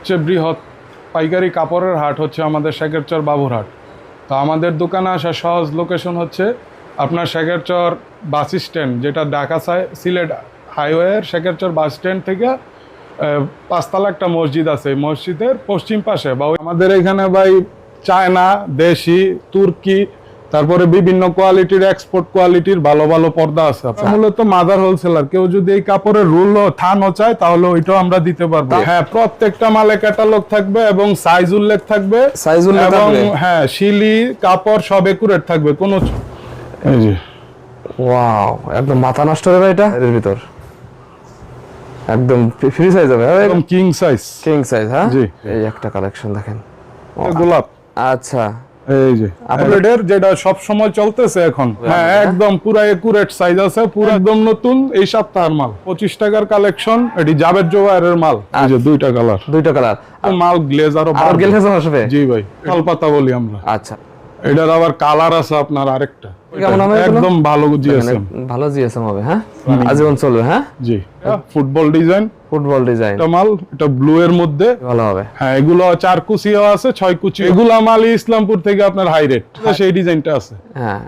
হচ্ছে বৃহৎ পাইকারি কাপড়ের হাট হচ্ছে আমাদের শেখেরচর বাবুর হাট তো আমাদের দোকানে আসা সহজ লোকেশন হচ্ছে আপনার শেখেরচর বাস স্ট্যান্ড, যেটা ঢাকা সিলেট হাইওয়ের শেখেরচর বাস স্ট্যান্ড থেকে পাঁচতলা একটা মসজিদ আছে। মসজিদের পশ্চিম পাশে বা আমাদের এখানে ভাই চায়না, দেশি, তুর্কি তারপরে বিভিন্ন কোয়ালিটির এক্সপোর্ট কোয়ালিটির ভালো ভালো পর্দা আছে। মূলত মাদার হোলসেলার কেউ যদি এই কাপড়ের রুল থানও চায় তাহলে ওইটাও আমরা দিতে পারব। হ্যাঁ প্রত্যেকটা মালে ক্যাটালগ থাকবে এবং সাইজ উল্লেখ থাকবে। Size উল্লেখ এবং হ্যাঁ শিলি কাপড় সব একুরেট থাকবে কোনো এই যে। ওয়াও একদম মাথা নষ্ট হবে এটা? এর ভিতর। একদম ফ্রি সাইজ হবে একদম কিং সাইজ কিং সাইজ হ্যাঁ? জি। এই একটা কালেকশন দেখেন। গোলাপ। আচ্ছা। এই যে। আপডেটের যেটা সব সময় চলতেছে এখন। হ্যাঁ? একদম পুরো একুরেট সাইজ আছে পুরো একদম নতুন। এই সপ্তাহের মাল পঁচিশ টাকার কালেকশন এটি জাবেদ জোয়ারের মাল। এই যে দুইটা কালার দুইটা কালার মাল গ্লেজ আরও আর গ্লেজ আসবে? জি ভাই কলপাতা বলি আমরা। আচ্ছা। এটার আবার কালার আছে আপনার আরেকটা? একদম ভালো জিএসএম। ভালো জিএসএম হবে হ্যাঁ? আজীবন চলবে হ্যাঁ? জি। Football design. Football design. এটা মাল এটা ব্লু এর মধ্যে। ভালো হবে। হ্যাঁ এগুলো চার কুচিও আছে ছয় কুচি এগুলো মাল ইসলামপুর থেকে আপনার হাই রেট সেই ডিজাইনটা আছে। হ্যাঁ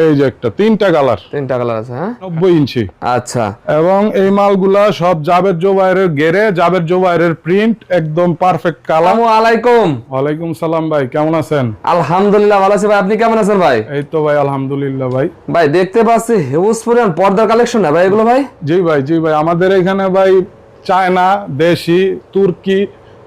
এই যে একটা তিনটা কালার। তিনটা কালার আছে হ্যাঁ? নব্বই ইঞ্চি। আচ্ছা। এবং এই মালগুলা সব জাবের জোবাইরের গেরে জাবের জোবাইরের প্রিন্ট একদম পারফেক্ট কালার আসসালামু আলাইকুম। ওয়ালাইকুম সালাম ভাই কেমন আছেন? আলহামদুলিল্লাহ ভালো আছি ভাই। আপনি কেমন আছেন ভাই? এই তো ভাই আলহামদুলিল্লাহ ভাই। ভাই দেখতে পাচ্ছি হিউজ পরিমাণ পর্দার কালেকশন না ভাই এগুলো ভাই? জি ভাই জি ভাই। আমাদের এখানে ভাই চায়না দেশি তুর্কি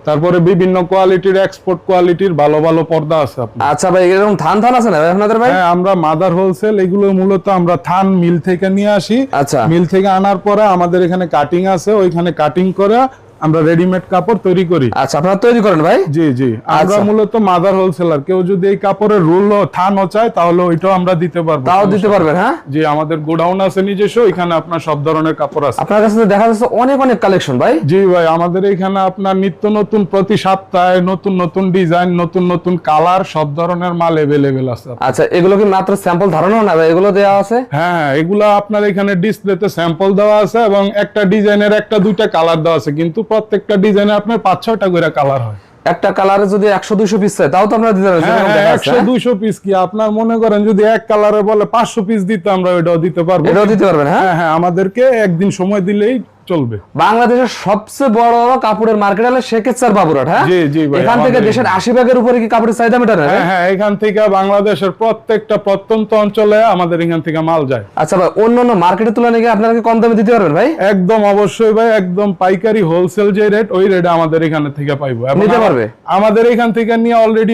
তারপরে বিভিন্ন কোয়ালিটির এক্সপোর্ট কোয়ালিটির ভালো ভালো পর্দা আছে আপনার। আচ্ছা ভাই এরকম থান থান আছে না আপনাদের ভাই? হ্যাঁ আমরা মাদার হোলসেল এগুলো মূলত আমরা থান মিল থেকে নিয়ে আসি। আচ্ছা। মিল থেকে আনার পরে আমাদের এখানে কাটিং আছে ওইখানে কাটিং করে আমরা রেডিমেড কাপড় তৈরি করি। আচ্ছা আপনারা তৈরি করেন ভাই? জি জি। আমরা আচ্ছা। মূলত মাদার হোলসেলার কেউ যদি এই কাপড়ের রুল ও থানও চায় তাহলে ওইটাও আমরা দিতে পারব। তাও দিতে পারবেন হ্যাঁ? জি আমাদের গোডাউন আছে নিজস্ব এখানে আপনার সব ধরনের কাপড় আছে। আপনার কাছে দেখা যাচ্ছে অনেক অনেক কালেকশন ভাই। জি ভাই আমাদের এখানে আপনার নিত্য নতুন প্রতি সপ্তাহে নতুন নতুন ডিজাইন নতুন নতুন কালার সব ধরনের মাল এভেলেবেল আছে আচ্ছা এগুলো কি মাত্র স্যাম্পল ধারণা না ভাই? এগুলো দেওয়া আছে? হ্যাঁ হ্যাঁ এগুলা আপনার এখানে ডিসপ্লেতে স্যাম্পল দেওয়া আছে এবং একটা ডিজাইনের একটা দুইটা কালার দেওয়া আছে। কিন্তু প্রত্যেকটা ডিজাইনে আপনার পাঁচ ছয়টা করে কালার হয়। একটা কালারে যদি একশো দুইশো পিস চাই তাও তো আমরা দিতে পারি একশো হ্যাঁ? দুইশো পিস কি? আপনার মনে করেন যদি এক কালারে বলে পাঁচশো পিস দিতে আমরা ওইটাও দিতে পারব। এটাও দিতে পারবেন হ্যাঁ? হ্যাঁ হ্যাঁ আমাদেরকে একদিন সময় দিলেই চলবে। বাংলাদেশের সবচেয়ে বড় কাপড়ের মার্কেট হলো শেখের বাবুরাট হ্যাঁ? জি, জি এখান থেকে দেশের আশি ভাগের উপরে কি কাপড়ের চাহিদা মেটানো হ্যাঁ হ্যাঁ এখান থেকে বাংলাদেশের প্রত্যেকটা প্রত্যন্ত অঞ্চলে আমাদের এখান থেকে মাল যায়। আচ্ছা ভাই অন্য অন্য মার্কেটের তুলনায় কি আপনারা কি কম দামে দিতে পারবেন ভাই? একদম অবশ্যই ভাই একদম পাইকারি হোলসেল যে রেট ওই রেটে আমাদের এখানে থেকে পাইবো। নিতে পারবে? আমাদের এখান থেকে নিয়ে অলরেডি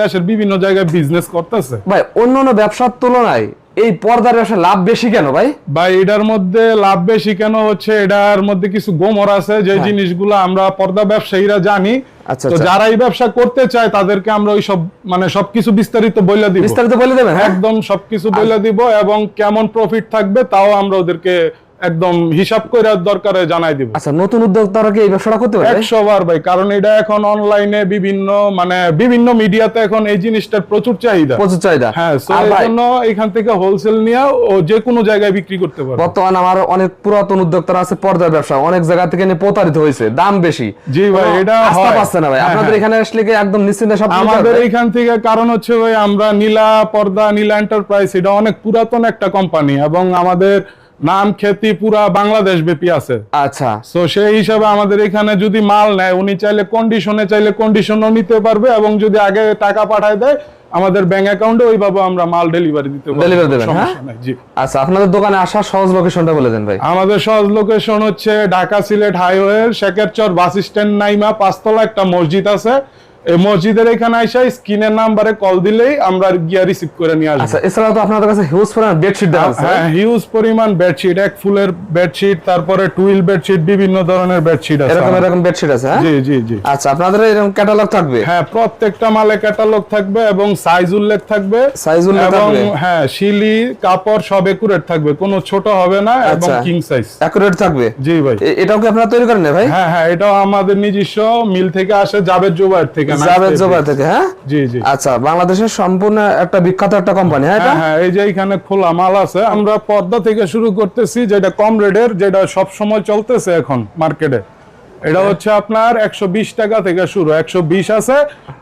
দেশের বিভিন্ন জায়গায় বিজনেস করতেছে। ভাই অন্য অন্য ব্যবসার তুলনায় এই পর্দার ব্যবসা লাভ বেশি কেন ভাই? ভাই এটার মধ্যে লাভ বেশি কেন হচ্ছে? এটার মধ্যে কিছু গোমর আছে যে জিনিসগুলো আমরা পর্দা ব্যবসায়ীরা জানি। হ্যাঁ। আচ্ছা, তো আচ্ছা। যারা এই ব্যবসা করতে চায় তাদেরকে আমরা ওই সব মানে সবকিছু বিস্তারিত বলে দিব। বিস্তারিত বলে দেবেন হ্যাঁ? একদম সবকিছু বলে দিব এবং কেমন প্রফিট থাকবে তাও আমরা ওদেরকে একদম হিসাব করে দরকারে জানাই দিব। আচ্ছা নতুন উদ্যোক্তারা কি এই ব্যবসাটা করতে পারবে? একশো বার ভাই কারণ এটা এখন অনলাইনে বিভিন্ন মানে বিভিন্ন মিডিয়াতে এখন এই জিনিসটার প্রচুর চাহিদা। প্রচুর চাহিদা। হ্যাঁ জন্য এখান থেকে হোলসেল নিয়ে ও যে কোনো জায়গায় বিক্রি করতে পারে বর্তমানে আমার অনেক পুরাতন উদ্যোক্তারা আছে পর্দার ব্যবসা। অনেক জায়গা থেকে নিয়ে প্রতারিত হয়েছে দাম বেশি। জি ভাই, এটা আস্থা পাচ্ছে না ভাই। হ্যাঁ, আপনাদের হ্যাঁ। এখানে আসলে কি একদম নিশ্চিন্তে সব আমাদের এখান থেকে কারণ হচ্ছে ভাই আমরা নীলা পর্দা নীলা এন্টারপ্রাইজ এটা অনেক পুরাতন একটা কোম্পানি এবং আমাদের নাম খ্যাতি পুরা বাংলাদেশ ব্যাপী আছে। আচ্ছা। তো সেই হিসাবে আমাদের এখানে যদি মাল নেয় উনি চাইলে কন্ডিশনে চাইলে কন্ডিশনও নিতে পারবে এবং যদি আগে টাকা পাঠায় দেয় আমাদের ব্যাংক অ্যাকাউন্টে ওইভাবে আমরা মাল ডেলিভারি দিতে পারব। Delivery দেবেন, হ্যাঁ? জি। আচ্ছা আপনাদের দোকানে আসার সহজ লোকেশনটা বলে দেন ভাই। আমাদের সহজ লোকেশন হচ্ছে Dhaka Sylhet highway Shekherchar bus stand Naima পাঁচতলা একটা মসজিদ আছে। এই মসজিদের এখানে আইসা স্ক্রিনের নাম্বারে কল দিলেই আমরা গিয়া রিসিভ করে নিয়ে আসব। আচ্ছা এছাড়াও তো আপনাদের কাছে হিউজ পরিমাণ বেডশিট আছে। হ্যাঁ হিউজ পরিমাণ বেডশিট এক ফুলের বেডশিট তারপরে টুইল বেডশিট বিভিন্ন ধরনের বেডশিট আছে এরকম এরকম বেডশিট আছে হ্যাঁ? জি জি জি। আচ্ছা আপনাদের এরকম ক্যাটালগ থাকবে? হ্যাঁ প্রত্যেকটা মালে ক্যাটালগ থাকবে এবং সাইজ উল্লেখ থাকবে। Size উল্লেখ এবং থাকবে? হ্যাঁ শিলি কাপড় সব একুরেট থাকবে কোনো ছোট হবে না এবং। কিং সাইজ অ্যাকুরেট থাকবে? জি ভাই। এটাও কি আপনারা তৈরি করেন ভাই? হ্যাঁ হ্যাঁ এটাও আমাদের নিজস্ব মিল থেকে আসে জাবেদ জোবাইর থেকে জাভেদ জোবা থেকে হ্যাঁ? জি জি। আচ্ছা বাংলাদেশের সম্পূর্ণ একটা বিখ্যাত একটা কোম্পানি হ্যাঁ এটা? হ্যাঁ হ্যাঁ এই যে এখানে খোলা মাল আছে আমরা পর্দা থেকে শুরু করতেছি যেটা কম রেডের যেটা সব সময় চলতেছে এখন মার্কেটে এটা হচ্ছে আপনার একশো বিশ টাকা থেকে শুরু একশো বিশ আছে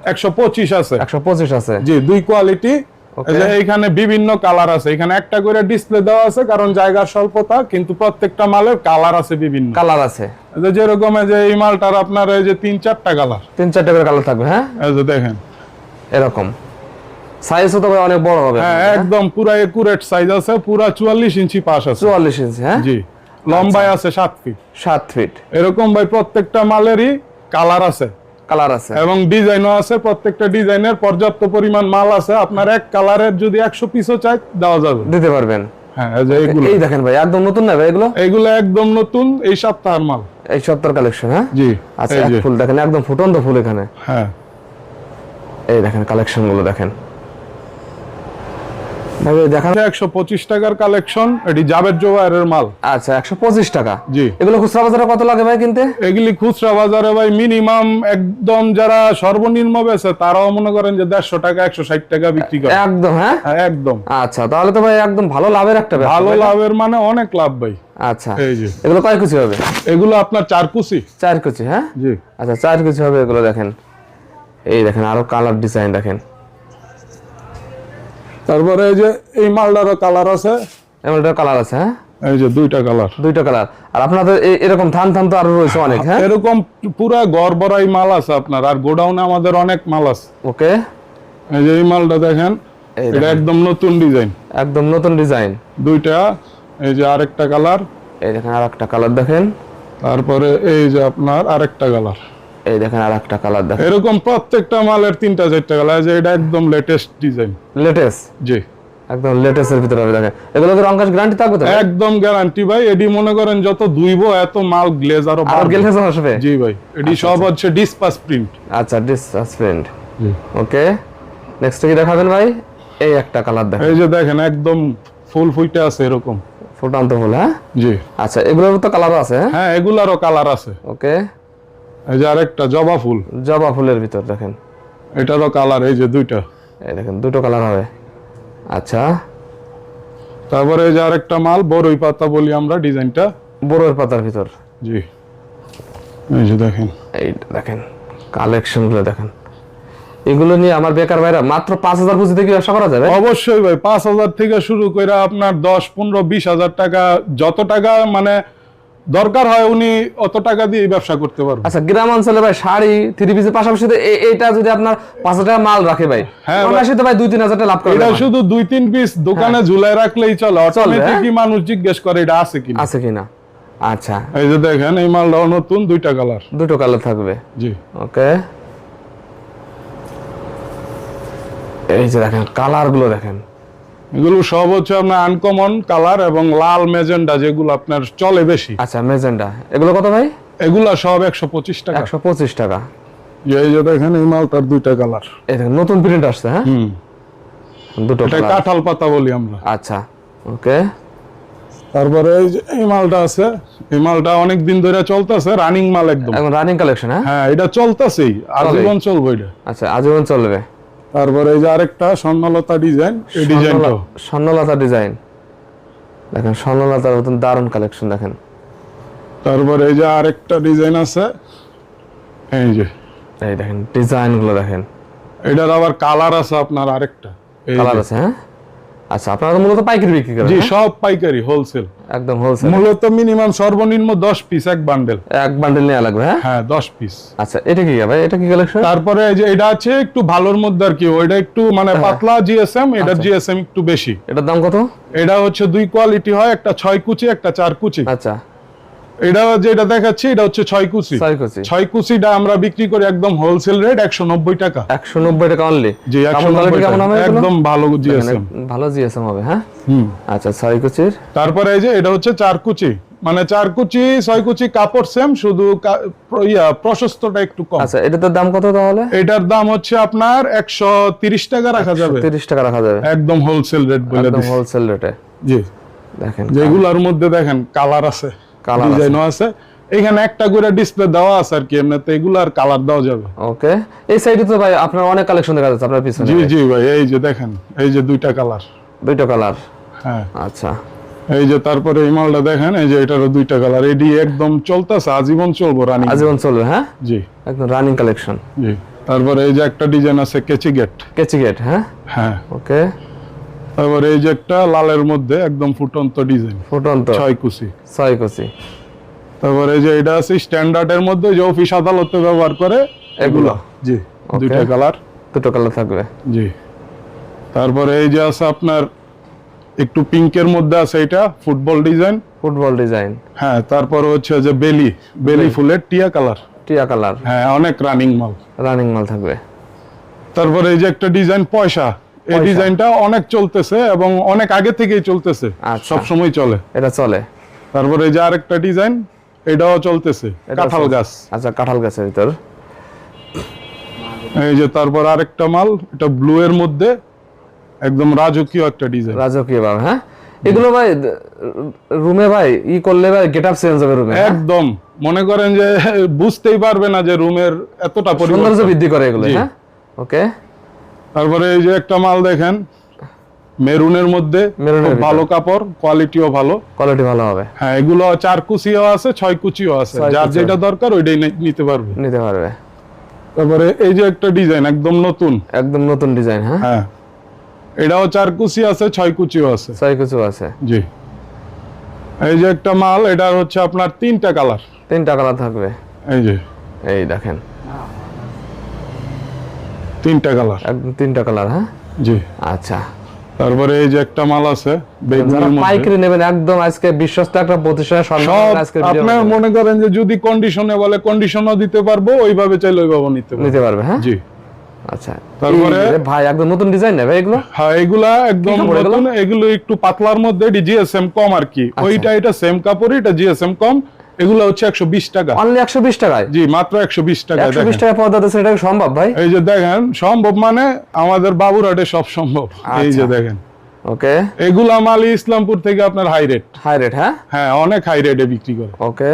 একশো পঁচিশ আছে। একশো পঁচিশ আছে। জি দুই কোয়ালিটি. এখানে বিভিন্ন কালার আছে। এখানে একটা করে ডিসপ্লে দেওয়া আছে কারণ জায়গার স্বল্পতা কিন্তু প্রত্যেকটা মালের কালার আছে বিভিন্ন। কালার আছে। যেরকম যে এই মালটার আপনার এই যে তিন চারটা কালার তিন চারটে করে কালার থাকবে হ্যাঁ? এই যে দেখেন। এরকম। সাইজও তো অনেক বড় হবে। হ্যাঁ একদম পুরা একুরেট সাইজ আছে পুরা চুয়াল্লিশ ইঞ্চি পাশ আছে। চুয়াল্লিশ ইঞ্চি হ্যাঁ? জি। লম্বায় আছে সাত ফিট সাত ফিট এরকম ভাই প্রত্যেকটা মালেরই কালার আছে। কালার আছে। এবং ডিজাইনও আছে প্রত্যেকটা ডিজাইনের পর্যাপ্ত পরিমাণ মাল আছে। আপনার এক কালারের যদি একশো পিসও চাই দেওয়া যাবে। দিতে পারবেন। হ্যাঁ এই দেখেন ভাই একদম নতুন না ভাই এগুলো? এগুলো একদম নতুন এই সপ্তাহের মাল। এই সপ্তাহের কালেকশন হ্যাঁ? জি আচ্ছা ফুল দেখেন একদম ফুটন্ত ফুল এখানে। হ্যাঁ। এই দেখেন কালেকশনগুলো দেখেন। দেখান একশো পঁচিশ টাকার কালেকশন এটি জাবের জোয়ারের মাল। আচ্ছা একশো পঁচিশ টাকা? জি। এগুলো খুচরা বাজারে কত লাগে ভাই কিনতে? এগুলি খুচরা বাজারে ভাই মিনিমাম একদম যারা সর্বনিম্ন বেছে তারাও মনে করেন যে দেড়শো টাকা একশো ষাট টাকা বিক্রি করে। একদম হ্যাঁ? হ্যাঁ, একদম। আচ্ছা তাহলে তো ভাই একদম ভালো লাভের একটা ভালো লাভের মানে অনেক লাভ ভাই। আচ্ছা এই যে। এগুলো কয় কুচি হবে? এগুলো আপনার চার কুচি। চার কুচি হ্যাঁ? জি। আচ্ছা চার কুচি হবে এগুলো দেখেন। এই দেখেন আরও কালার ডিজাইন দেখেন। তারপরে এই যে এই মালটারও কালার আছে। এমনটার কালার আছে হ্যাঁ? এই যে দুইটা কালার দুইটা কালার আর আপনাদের এরকম থান থান তো আরও রয়েছে অনেক হ্যাঁ? এরকম পুরা গড় বড়াই মাল আছে আপনার আর গোডাউনে আমাদের অনেক মাল আছে। ওকে। এই যে এই মালটা দেখেন এটা একদম নতুন ডিজাইন। একদম নতুন ডিজাইন। দুইটা এই যে আরেকটা কালার এই দেখেন আর একটা কালার দেখেন। তারপরে এই যে আপনার আরেকটা কালার এই দেখেন আর একটা কালার দেখেন। এরকম প্রত্যেকটা মালের তিনটা চারটা কালার যে এটা একদম লেটেস্ট ডিজাইন লেটেস্ট জি। একদম লেটেস্টের ভিতরে হবে দেখেন। এগুলো কি রংকাশ গ্যারান্টি থাকবে তো? একদম গ্যারান্টি ভাই। এডি মনে করেন যত ধুইবো এত মাল গ্লেজ আরও আর বাড়বে। গেলে আসবে জি ভাই। এডি সব হচ্ছে ডিসপাস প্রিন্ট আচ্ছা ডিসপেন্ড জি। ওকে নেক্সট কি দেখাবেন ভাই? এই একটা কালার দেখেন। এই যে দেখেন একদম ফুল ফুইটে আছে এরকম। ফুটান্ত ফুল হ্যাঁ? জি। আচ্ছা এগুলোর তো কালার আছে হ্যাঁ? হ্যাঁ এগুলারও কালার আছে। ওকে এই যে আরেকটা জবা ফুল। জবা ফুলের ভিতর দেখেন। এটারও কালার এই যে দুইটা। এই দেখেন দুটো কালার হবে। আচ্ছা। তারপরে এই যে আরেকটা মাল বড়ই পাতা বলি আমরা ডিজাইনটা। বড়ের পাতার ভিতর। জি। এই যে দেখেন। এই দেখেন কালেকশনগুলো দেখেন। এগুলো নিয়ে আমার বেকার ভাইরা মাত্র পাঁচ হাজার পুঁজিতে কি ব্যবসা করা যাবে? অবশ্যই ভাই পাঁচ হাজার থেকে শুরু করে আপনার দশ পনেরো বিশ হাজার টাকা যত টাকা মানে দরকার হয় উনি অত টাকা দিয়ে ব্যবসা করতে পারবেন আচ্ছা গ্রাম অঞ্চলে ভাই শাড়ি থ্রি পিসের পাশাপাশি তো এ- এইটা যদি আপনার পাঁচ হাজার টাকা মাল রাখে ভাই হ্যাঁ ভাই। ভাই দুই তিন হাজার টাকা লাভ করে এটা। শুধু দুই তিন পিস দোকানে ঝুলাই রাখলেই চলে অটোমেটিকই মানুষ জিজ্ঞেস করে এটা আছে কিনা। আছে কিনা। আচ্ছা। এই যে দেখেন এই মালটাও নতুন দুইটা কালার দুটো কালার থাকবে। জি। ওকে। এই যে দেখেন কালারগুলো দেখেন। এগুলো সব হচ্ছে আপনার আনকমন কালার এবং লাল মেজেন্ডা যেগুলো আপনার চলে বেশি। আচ্ছা মেজেন্ডা এগুলো কত ভাই? এগুলা সব একশো পঁচিশ টাকা। একশো পঁচিশ টাকা। এই যে দেখেন এই মালটার দুইটা কালার দেখেন নতুন প্রিন্ট আসছে হ্যাঁ? দুটো এটা কাঁঠাল পাতা বলি আমরা। আচ্ছা ওকে। তারপরে এই মালটা আছে এই মালটা অনেক দিন ধরে চলতেছে রানিং মাল একদম। রানিং কালেকশন হ্যাঁ? হ্যাঁ এটা চলতেছেই। আজীবন চলবে এটা। আচ্ছা আজীবন চলবে। তারপরে এই যে আরেকটা স্বর্ণলতা ডিজাইন এই স্বর্ণলা- স্বর্ণলতা ডিজাইন। দেখেন স্বর্ণলতার মতন দারুণ কালেকশন দেখেন। তারপরে এই যে আরেকটা ডিজাইন আছে এই যে। এই দেখেন ডিজাইনগুলো দেখেন। এটার আবার কালার আছে আপনার আরেকটা। কালার আছে হ্যাঁ? আচ্ছা আপনারা মূলত পাইকারি বিক্রি করেন জি হ্যাঁ? সব পাইকারি হোলসেল একদম হোলসেল মূলত মিনিমাম সর্বনিম্ন দশ পিস এক বান্ডেল এক বান্ডেল নেওয়া লাগবে হ্যাঁ? হ্যাঁ দশ পিস আচ্ছা এটা কি ভাই? এটা কি কালেকশন তারপরে এই যে এটা আছে একটু ভালোর মধ্যে আর কি ওইটা একটু মানে হ্যাঁ। পাতলা জিএসএম এটা আচ্ছা। জিএসএম একটু বেশি। এটার দাম কত? এটা হচ্ছে দুই কোয়ালিটি হয় একটা ছয় কুচি একটা চার কুচি। আচ্ছা। এটা যেটা দেখাচ্ছি এটা হচ্ছে ছয় কুচি। ছয় কুচি। ছয় কুচিটা আমরা বিক্রি করি একদম হোলসেল রেট একশো নব্বই টাকা। একশো নব্বই টাকা অনলি জি একশো নব্বই? একদম ভালো জিএসএম। ভালো জিএসএম হবে হ্যাঁ? আচ্ছা ছয় কুচির। তারপরে এই যে এটা হচ্ছে চার কুচি। মানে চার কুচি ছয় কুচি কাপড় সেম শুধু প্রশস্তটা একটু কম। আচ্ছা এটার দাম কত তাহলে? এটার দাম হচ্ছে আপনার একশো তিরিশ টাকা রাখা যাবে। তিরিশ টাকা রাখা যাবে। একদম হোলসেল রেট বলে একদম। হোলসেল রেটে জি। দেখেন যেগুলোর মধ্যে দেখেন কালার আছে। ডিজাইনও আছে। এখানে একটা করে ডিসপ্লে দেওয়া আছে আর কি এমনিতে এগুলো আর কালার দেওয়া যাবে। ওকে এই সাইডে তো ভাই আপনার অনেক কালেকশন দেখা যাচ্ছে আপনার পিছনে। জি জি ভাই এই যে দেখেন এই যে দুইটা কালার দুইটা কালার হ্যাঁ। আচ্ছা। এই যে তারপরে এই মালটা দেখেন এই যে এটারও দুইটা কালার এডি একদম চলতেছে আজীবন চলবো রানিং আজীবন চলবে হ্যাঁ? জি। একদম রানিং কালেকশন জি। তারপরে এই যে একটা ডিজাইন আছে কেচি গেট কেচি গেট হ্যাঁ? হ্যাঁ। ওকে তারপরে এই যে একটা লালের মধ্যে একদম ফুটন্ত ডিজাইন। ফুটন্ত। ছয় কুচি। ছয় কুচি। তারপরে এই যে এটা আছে স্ট্যান্ডার্ডের মধ্যে যে অফিস আদালতে ব্যবহার করে এগুলো। জি. দুইটা কালার। দুটো কালার থাকবে। জি। তারপরে এই যে আছে আপনার একটু পিঙ্কের মধ্যে আছে এটা ফুটবল ডিজাইন। Football design. হ্যাঁ তারপরে হচ্ছে যে বেলি বেলি ফুলের টিয়া কালার। টিয়া কালার। হ্যাঁ অনেক রানিং মাল। রানিং মাল থাকবে। তারপরে এই যে একটা ডিজাইন পয়সা। এই ডিজাইনটা অনেক চলতেছে এবং অনেক আগে থেকেই চলতেছে। আচ্ছা। সব সময় চলে। এটা চলে। তারপরে যে আরেকটা ডিজাইন এটাও চলতেছে। কাঁঠাল গাছ। আচ্ছা কাঁঠাল গাছের ভিতর। এই যে তারপর আরেকটা মাল এটা ব্লু এর মধ্যে একদম রাজকীয় একটা ডিজাইন। রাজকীয় ভাবে হ্যাঁ? এগুলো ভাই রুমে ভাই ই করলে ভাই গেট আপ চেঞ্জ হবে রুমে একদম। মনে করেন যে বুঝতেই পারবে না যে রুমের এতটা সৌন্দর্য বৃদ্ধি করে এগুলো হ্যাঁ? ওকে তারপরে এই যে একটা মাল দেখেন মেরুনের মধ্যে মেরুনের ভালো কাপড় কোয়ালিটিও ভালো। কোয়ালিটি ভালো হবে। হ্যাঁ এগুলো চার কুচিও আছে ছয় কুচিও আছে। যার যেটা দরকার ওইটাই নিতে পারবে। নিতে পারবে। তারপরে এই যে একটা ডিজাইন একদম নতুন। একদম নতুন ডিজাইন হ্যাঁ? হ্যাঁ। এটাও চার কুচি আছে ছয় কুচিও আছে। ছয় কুচিও আছে। জি। এই যে একটা মাল এটা হচ্ছে আপনার তিনটা কালার। তিনটা কালার থাকবে। এই যে। এই দেখেন। তিনটা কালার। একদম তিনটা কালার হ্যাঁ? জি। আচ্ছা। তারপরে এই যে একটা মাল আছে পাইকারি নেবেন একদম আজকে বিশ্বস্ত একটা প্রতিষ্ঠানের সব আজকে আপনার মনে করেন যে যদি কন্ডিশনে বলে কন্ডিশনও দিতে পারব ওইভাবে চাইলে ওইভাবে নিতে পারব। নিতে পারবে হ্যাঁ? জি। আচ্ছা। তারপরে- ভাই একদম নতুন ডিজাইন নেবে এগুলো? হ্যাঁ এগুলা একদম? নতুন এগুলো একটু পাতলার মধ্যে জিএসএম কম আর কি। আচ্ছা। ওইটা এটা সেম কাপড় এটা জিএসএম কম। এগুলো হচ্ছে একশো বিশ টাকা। অনলি একশো বিশ টাকায়? জি মাত্র একশো বিশ টাকা একশো বিশ টাকা পর্দা দিচ্ছে এটা সম্ভব ভাই? এই যে দেখেন সম্ভব মানে আমাদের বাবুরহাটে সব সম্ভব। এই যে আচ্ছা। দেখেন। ওকে। এগুলা মালি ইসলামপুর থেকে আপনার হাই রেট হাই রেট হ্যাঁ? হ্যাঁ অনেক হাই রেটে বিক্রি করে। ওকে।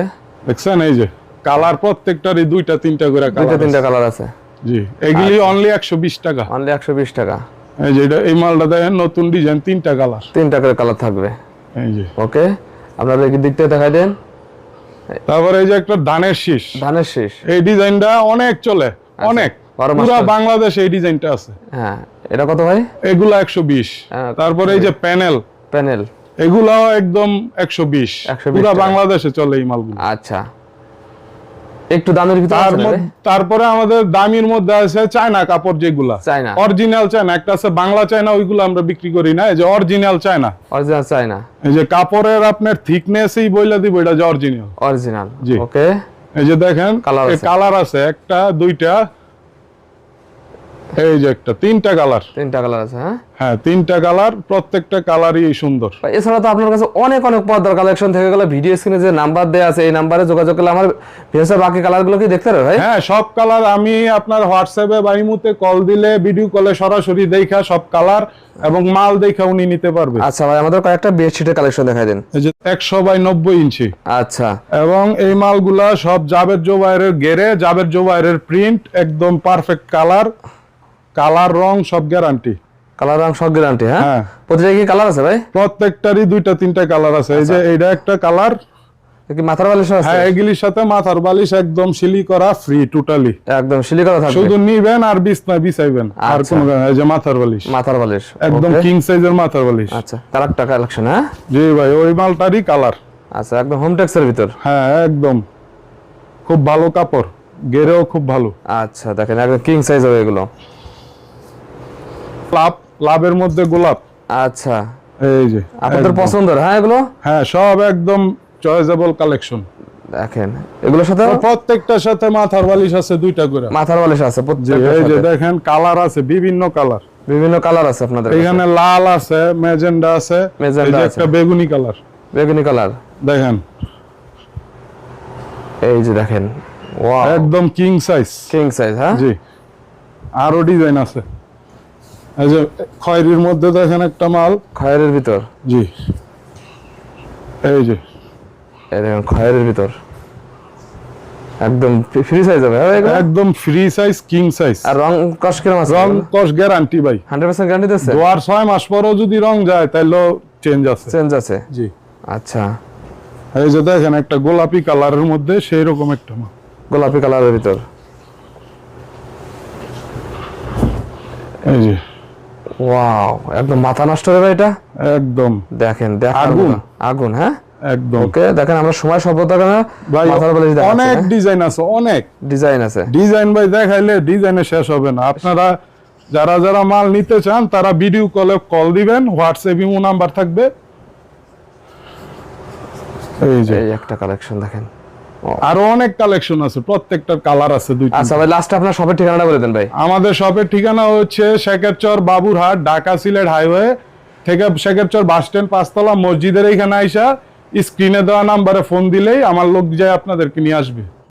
দেখছেন এই যে কালার প্রত্যেকটারই দুইটা তিনটা করে দুইটা তিনটা কালার আছে। জি এগুলি অনলি একশো বিশ টাকা। অনলি একশো বিশ টাকা। এই যে এটা এই মালটা দেখেন নতুন ডিজাইন তিনটা কালার। তিনটা করে কালার থাকবে। এই যে। ওকে আপনারা কি দিক থেকে দেখাই দেন। তারপরে এই যে একটা ধানের শীষ। ধানের শীষ। এই ডিজাইনটা অনেক চলে অনেক। পুরো। বাংলাদেশে এই ডিজাইনটা আছে। হ্যাঁ এটা কত ভাই? এগুলা একশো বিশ। হ্যাঁ, তারপরে এই যে প্যানেল। প্যানেল। এগুলাও একদম একশো বিশ। 120 পুরা বাংলাদেশে চলে এই মালগুলো। আচ্ছা। একটু দামের ভিতরে? তারপরে আমাদের দামির মধ্যে আছে চায়না কাপড় যেগুলা চায়না। অরিজিনাল চায়না একটা আছে বাংলা চায়না ওইগুলো আমরা বিক্রি করি না এই যে অরিজিনাল চায়না অরিজিনাল চায়না এই যে কাপড়ের আপনার থিকনেসই বইলা দিব এটা যে অরিজিনাল অরিজিনাল। ওকে এই যে দেখেন কালার আছে একটা দুইটা এই যে একটা তিনটা কালার। তিনটা কালার আছে হ্যাঁ? হ্যাঁ তিনটা কালার প্রত্যেকটা কালারই সুন্দর। এছাড়া তো আপনার কাছে অনেক অনেক পর্দার কালেকশন থেকে গেলে ভিডিও স্ক্রিনে যে নাম্বার দেওয়া আছে এই নাম্বারে যোগাযোগ করলে আমার ভিডিওসের বাকি কালারগুলো কি দেখতে পারবে ভাই? হ্যাঁ সব কালার আমি আপনার হোয়াটসঅ্যাপে বা ইমুতে কল দিলে ভিডিও কলে সরাসরি দেখা সব কালার এবং মাল দেখা উনি নিতে পারবে। আচ্ছা ভাই আমাদের কয়েকটা বেডশিটের কালেকশন দেখাই দেন। এই যে একশো বাই নব্বই ইঞ্চি। আচ্ছা। এবং এই মালগুলা সব জাবের জোবাইরের গেরে জাবের জোবাইরের প্রিন্ট একদম পারফেক্ট কালার কালার রং সব গ্যারান্টি কালার রং সব গ্যারান্টি হ্যাঁ? হ্যাঁ। প্রতিটা কি কালার আছে ভাই? প্রত্যেকটারই দুইটা তিনটা কালার আছে। এই যে এইটা একটা কালার। কি মাথার বালিশ আছে? হ্যাঁ এগুলির সাথে মাথার বালিশ একদম সিলি করা ফ্রি টোটালি একদম সিলি করা থাকবে। শুধু নিবেন আর বিছনা বিছাইবেন আর আচ্ছা। কোনো এই যে মাথার বালিশ। মাথার বালিশ একদম কিং সাইজের মাথার বালিশ। আচ্ছা কালারটা কালেকশন হ্যাঁ? জি ভাই ওই মালটারই কালার। আচ্ছা একদম হোম টেক্সের ভিতর। হ্যাঁ একদম। খুব ভালো কাপড় গেরেও খুব ভালো। আচ্ছা দেখেন একদম কিং সাইজ হবে এগুলো। লাভ লাভের মধ্যে গোলাপ। আচ্ছা। এই যে আপনাদের। পছন্দের হ্যাঁ এগুলো? হ্যাঁ সব একদম চয়েসেবল কালেকশন দেখেন এগুলোর সাথে? প্রত্যেকটার সাথে মাথার বালিশ আছে দুইটা করে। মাথার বালিশ আছে এই যে দেখেন কালার আছে বিভিন্ন কালার। বিভিন্ন কালার আছে আপনাদের এখানে লাল আছে ম্যাজেন্ডা আছে আছে। একটা বেগুনি কালার। বেগুনি কালার। দেখেন। এই যে দেখেন ওয়াও। একদম কিং সাইজ কিং সাইজ হ্যাঁ? জি। আরও ডিজাইন আছে। এই যে খয়েরির মধ্যে দেখেন একটা মাল। খয়েরের ভিতর? জি। এই যে। এই দেখেন খয়েরের ভিতর। একদম ফ্রি সাইজ হবে একদম ফ্রি সাইজ কিং সাইজ আর রং কস কিরম আছে? রং কস গ্যারান্টি ভাই। হান্ড্রেড পার্সেন্ট গ্যারান্টি দিচ্ছে? দোয়ার ছয় মাস পরও যদি রং যায় তাহলে চেঞ্জ আছে। চেঞ্জ আছে? জি। আচ্ছা। এই যে দেখেন একটা গোলাপি কালারের মধ্যে সেই রকম একটা মাল। গোলাপি কালারের ভিতর। এই যে। ওয়াও একদম মাথা নষ্ট হবে এটা? একদম। দেখেন আগুন। আগুন হ্যাঁ? একদম। ওকে দেখেন আমরা সময় সভ্যতা কেন? ভাই অনেক ডিজাইন আছে অনেক। ডিজাইন আছে। ডিজাইন ভাই দেখাইলে ডিজাইনে শেষ হবে না। আপনারা যারা যারা মাল নিতে চান তারা ভিডিও কলে কল দিবেন হোয়াটসঅ্যাপ ইমো নাম্বার থাকবে। এই যে। একটা কালেকশন দেখেন। আরও অনেক কালেকশন আছে প্রত্যেকটার কালার আছে দুই আচ্ছা ভাই লাস্ট আপনার শপের ঠিকানাটা বলে দেন ভাই। আমাদের শপের ঠিকানা হচ্ছে শেখেরচর বাবুরহাট ঢাকা সিলেট হাইওয়ে থেকে শেখেরচর বাস স্ট্যান্ড পাঁচতলা মসজিদের এইখানে আইসা স্ক্রিনে দেওয়া নাম্বারে ফোন দিলেই আমার লোক যায় আপনাদেরকে নিয়ে আসবে।